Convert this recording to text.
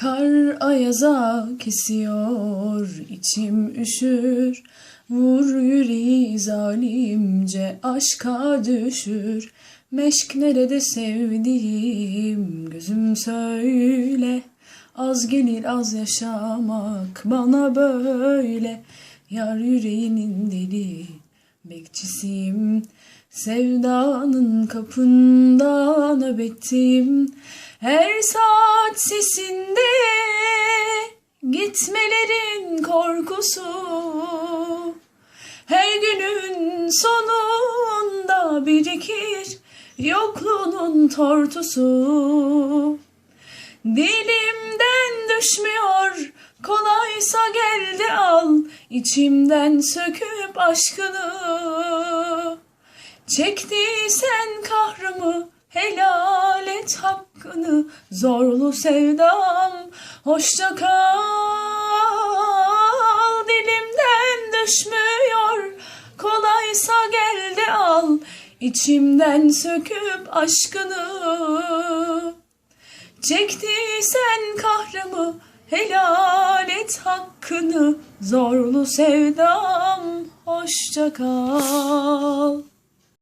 Kar ayaza kesiyor, içim üşür. Vur yüreği zalimce aşka düşür. Meşk nerede sevdiğim gözüm söyle. Az gelir az yaşamak bana böyle. Yar yüreğinin deli bekçisiyim. Sevdanın kapında nöbetteyim. Her saat sesinde gitmelerin korkusu. Her günün sonunda birikir yokluğunun tortusu. Dilimden düşmüyor kolaysa gel içimden söküp aşkını. Çektiysen kahrımı helal et hakkını zorlu sevdam hoşça kal dilimden düşmüyor kolaysa gel de al içimden söküp aşkını Çektiysen kahrımı helal et hakkını zorlu sevdam hoşça kal.